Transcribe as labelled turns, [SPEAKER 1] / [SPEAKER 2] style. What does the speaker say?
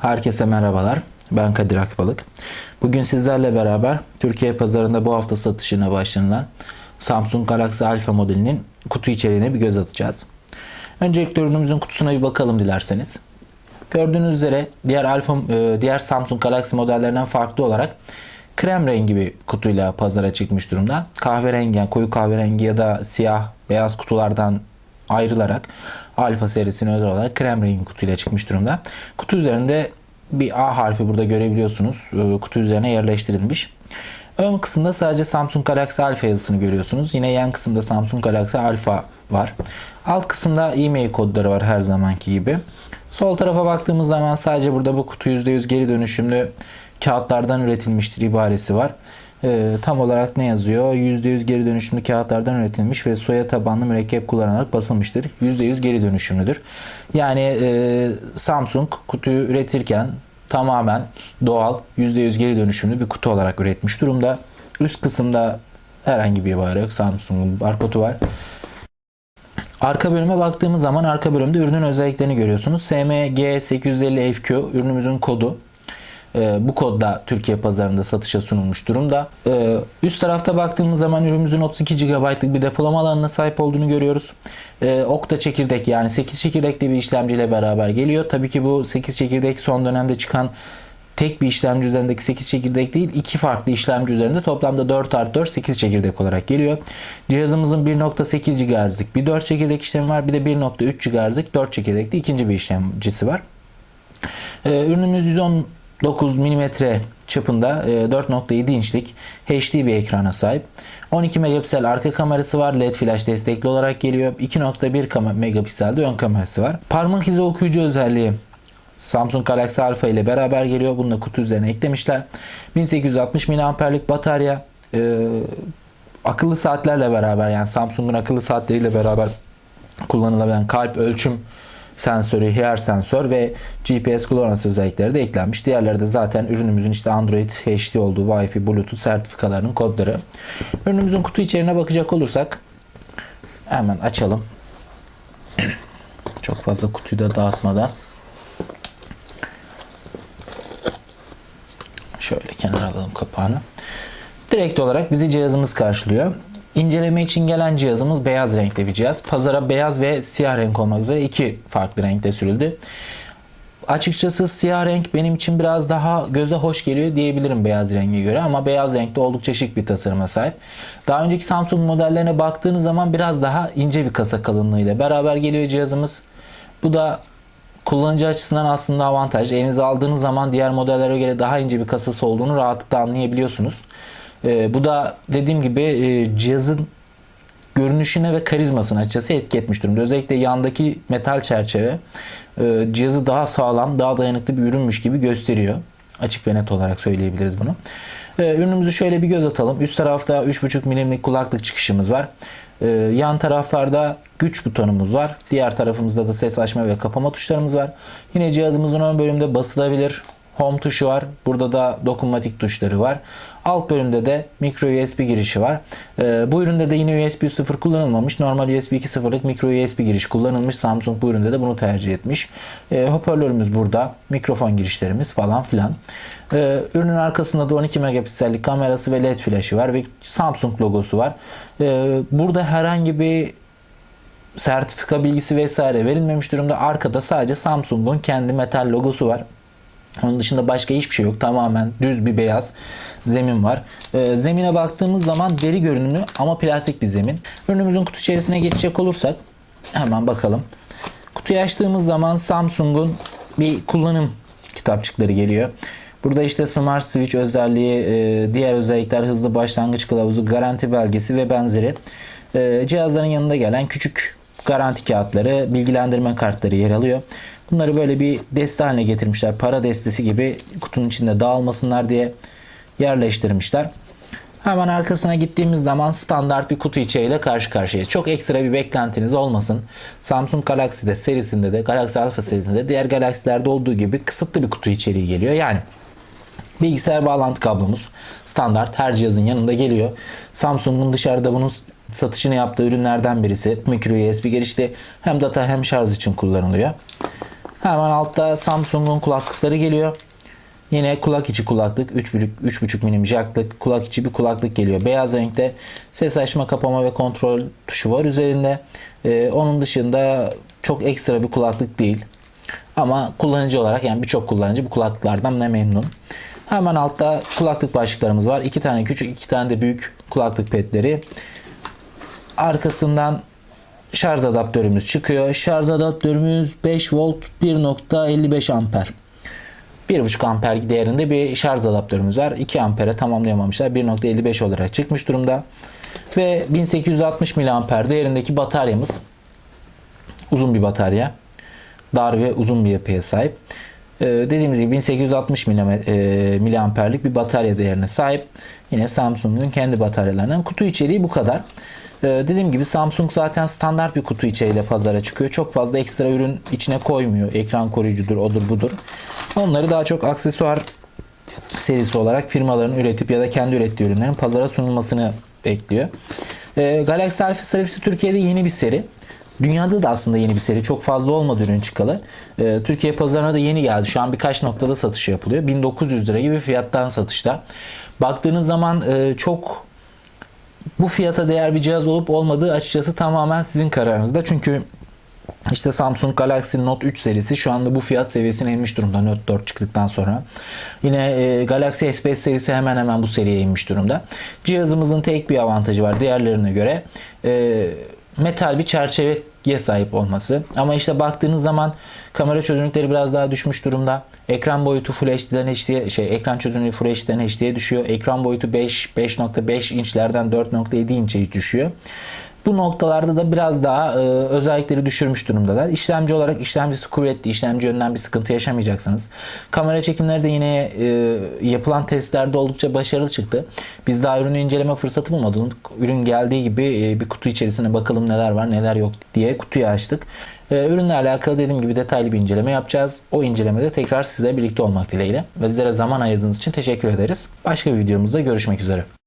[SPEAKER 1] Herkese merhabalar. Ben Kadir Akbalık. Bugün sizlerle beraber Türkiye pazarında bu hafta satışına başlanılan Samsung Galaxy Alpha modelinin kutu içeriğine bir göz atacağız. Öncelikle ürünümüzün kutusuna bir bakalım dilerseniz. Gördüğünüz üzere diğer Alpha e, diğer Samsung Galaxy modellerinden farklı olarak krem rengi bir kutuyla pazara çıkmış durumda. Kahverengi, yani koyu kahverengi ya da siyah, beyaz kutulardan ayrılarak Alfa serisine özel olarak krem rengi kutuyla çıkmış durumda. Kutu üzerinde bir A harfi burada görebiliyorsunuz. Ee, Kutu üzerine yerleştirilmiş. Ön kısımda sadece Samsung Galaxy Alpha yazısını görüyorsunuz. Yine yan kısımda Samsung Galaxy Alpha var. Alt kısımda e-mail kodları var her zamanki gibi. Sol tarafa baktığımız zaman sadece burada bu kutu %100 geri dönüşümlü kağıtlardan üretilmiştir ibaresi var. Ee, tam olarak ne yazıyor? %100 geri dönüşümlü kağıtlardan üretilmiş ve soya tabanlı mürekkep kullanarak basılmıştır. %100 geri dönüşümlüdür. Yani e, Samsung kutuyu üretirken tamamen doğal %100 geri dönüşümlü bir kutu olarak üretmiş durumda. Üst kısımda herhangi bir ibare yok. Samsung'un barkodu var. Arka bölüme baktığımız zaman arka bölümde ürünün özelliklerini görüyorsunuz. SMG850FQ ürünümüzün kodu. Ee, bu kodda Türkiye pazarında satışa sunulmuş durumda. Ee, üst tarafta baktığımız zaman ürünümüzün 32 GB'lık bir depolama alanına sahip olduğunu görüyoruz. Ee, okta çekirdek yani 8 çekirdekli bir işlemciyle beraber geliyor. Tabii ki bu 8 çekirdek son dönemde çıkan tek bir işlemci üzerindeki 8 çekirdek değil iki farklı işlemci üzerinde toplamda 4 artı 4 8 çekirdek olarak geliyor. Cihazımızın 1.8 GHz'lik bir 4 çekirdek işlemi var bir de 1.3 GHz'lik 4 çekirdekli ikinci bir işlemcisi var. Ürünümüz 110 9 mm çapında e, 4.7 inçlik HD bir ekrana sahip. 12 megapiksel arka kamerası var. LED flash destekli olarak geliyor. 2.1 megapiksel de ön kamerası var. Parmak izi okuyucu özelliği Samsung Galaxy Alpha ile beraber geliyor. Bunu da kutu üzerine eklemişler. 1860 mAh'lik batarya e, akıllı saatlerle beraber yani Samsung'un akıllı saatleriyle beraber kullanılabilen kalp ölçüm sensörü, HEAR sensör ve GPS kullanması özellikleri de eklenmiş. Diğerleri de zaten ürünümüzün işte Android HD olduğu Wi-Fi, Bluetooth sertifikalarının kodları. Ürünümüzün kutu içeriğine bakacak olursak hemen açalım. Çok fazla kutuyu da dağıtmadan. Şöyle kenara alalım kapağını. Direkt olarak bizi cihazımız karşılıyor. İnceleme için gelen cihazımız beyaz renkte bir cihaz. Pazara beyaz ve siyah renk olmak üzere iki farklı renkte sürüldü. Açıkçası siyah renk benim için biraz daha göze hoş geliyor diyebilirim beyaz renge göre ama beyaz renkte oldukça şık bir tasarıma sahip. Daha önceki Samsung modellerine baktığınız zaman biraz daha ince bir kasa kalınlığıyla beraber geliyor cihazımız. Bu da kullanıcı açısından aslında avantaj. Elinize aldığınız zaman diğer modellere göre daha ince bir kasası olduğunu rahatlıkla anlayabiliyorsunuz. Ee, bu da dediğim gibi e, cihazın görünüşüne ve karizmasına açıkçası etki etmiş durumda. Özellikle yandaki metal çerçeve e, cihazı daha sağlam, daha dayanıklı bir ürünmüş gibi gösteriyor. Açık ve net olarak söyleyebiliriz bunu. E, ürünümüzü şöyle bir göz atalım. Üst tarafta 3.5 milimlik kulaklık çıkışımız var. E, yan taraflarda güç butonumuz var. Diğer tarafımızda da ses açma ve kapama tuşlarımız var. Yine cihazımızın ön bölümünde basılabilir Home tuşu var. Burada da dokunmatik tuşları var. Alt bölümde de micro USB girişi var. Ee, bu üründe de yine USB 0 kullanılmamış. Normal USB 2.0'lık micro USB giriş kullanılmış. Samsung bu üründe de bunu tercih etmiş. Ee, hoparlörümüz burada. Mikrofon girişlerimiz falan filan. Ee, ürünün arkasında da 12 megapiksellik kamerası ve LED flaşı var ve Samsung logosu var. Ee, burada herhangi bir sertifika bilgisi vesaire verilmemiş durumda. Arkada sadece Samsung'un kendi metal logosu var. Onun dışında başka hiçbir şey yok. Tamamen düz bir beyaz zemin var. Ee, zemine baktığımız zaman deri görünümlü ama plastik bir zemin. Ürünümüzün kutu içerisine geçecek olursak hemen bakalım. Kutuyu açtığımız zaman Samsung'un bir kullanım kitapçıkları geliyor. Burada işte Smart Switch özelliği, e, diğer özellikler, hızlı başlangıç kılavuzu, garanti belgesi ve benzeri e, cihazların yanında gelen küçük garanti kağıtları, bilgilendirme kartları yer alıyor. Bunları böyle bir deste haline getirmişler. Para destesi gibi kutunun içinde dağılmasınlar diye yerleştirmişler. Hemen arkasına gittiğimiz zaman standart bir kutu içeriğiyle karşı karşıyayız. Çok ekstra bir beklentiniz olmasın. Samsung Galaxy'de serisinde de Galaxy Alpha serisinde de diğer Galaxy'lerde olduğu gibi kısıtlı bir kutu içeriği geliyor. Yani bilgisayar bağlantı kablomuz standart her cihazın yanında geliyor. Samsung'un dışarıda bunun satışını yaptığı ürünlerden birisi. Micro USB girişli hem data hem şarj için kullanılıyor. Hemen altta Samsung'un kulaklıkları geliyor. Yine kulak içi kulaklık 3.5 3.5 milim jacklık kulak içi bir kulaklık geliyor. Beyaz renkte ses açma, kapama ve kontrol tuşu var üzerinde. Ee, onun dışında çok ekstra bir kulaklık değil. Ama kullanıcı olarak yani birçok kullanıcı bu kulaklıklardan ne memnun. Hemen altta kulaklık başlıklarımız var. İki tane küçük, iki tane de büyük kulaklık petleri. Arkasından şarj adaptörümüz çıkıyor. Şarj adaptörümüz 5 volt 1.55 amper. 1.5 amper değerinde bir şarj adaptörümüz var. 2 ampere tamamlayamamışlar. 1.55 olarak çıkmış durumda. Ve 1860 mAh değerindeki bataryamız. Uzun bir batarya. Dar ve uzun bir yapıya sahip. Ee, dediğimiz gibi 1860 miliamperlik bir batarya değerine sahip. Yine Samsung'un kendi bataryalarından. Kutu içeriği bu kadar. Ee, dediğim gibi Samsung zaten standart bir kutu içeriğiyle pazara çıkıyor. Çok fazla ekstra ürün içine koymuyor. Ekran koruyucudur, odur budur. Onları daha çok aksesuar serisi olarak firmaların üretip ya da kendi ürettiği ürünlerin pazara sunulmasını bekliyor. Ee, Galaxy Alpha serisi Türkiye'de yeni bir seri. Dünyada da aslında yeni bir seri. Çok fazla olmadı ürün çıkalı. Ee, Türkiye pazarına da yeni geldi. Şu an birkaç noktada satışı yapılıyor. 1900 lira gibi fiyattan satışta. Baktığınız zaman e, çok bu fiyata değer bir cihaz olup olmadığı açıkçası tamamen sizin kararınızda. Çünkü işte Samsung Galaxy Note 3 serisi şu anda bu fiyat seviyesine inmiş durumda Note 4 çıktıktan sonra. Yine e, Galaxy S5 serisi hemen hemen bu seriye inmiş durumda. Cihazımızın tek bir avantajı var diğerlerine göre. E, metal bir çerçeveye sahip olması. Ama işte baktığınız zaman kamera çözünürlükleri biraz daha düşmüş durumda. Ekran boyutu Full HD'den HD'ye şey ekran çözünürlüğü Full HD'den HD'ye düşüyor. Ekran boyutu 5 5.5 inçlerden 4.7 inçe düşüyor. Bu noktalarda da biraz daha e, özellikleri düşürmüş durumdalar. İşlemci olarak işlemcisi kuvvetli, işlemci yönünden bir sıkıntı yaşamayacaksınız. Kamera çekimleri de yine e, yapılan testlerde oldukça başarılı çıktı. Biz daha ürünü inceleme fırsatı bulmadık. Ürün geldiği gibi e, bir kutu içerisine bakalım neler var neler yok diye kutuyu açtık. E, ürünle alakalı dediğim gibi detaylı bir inceleme yapacağız. O incelemede tekrar size birlikte olmak dileğiyle. Ve sizlere zaman ayırdığınız için teşekkür ederiz. Başka bir videomuzda görüşmek üzere.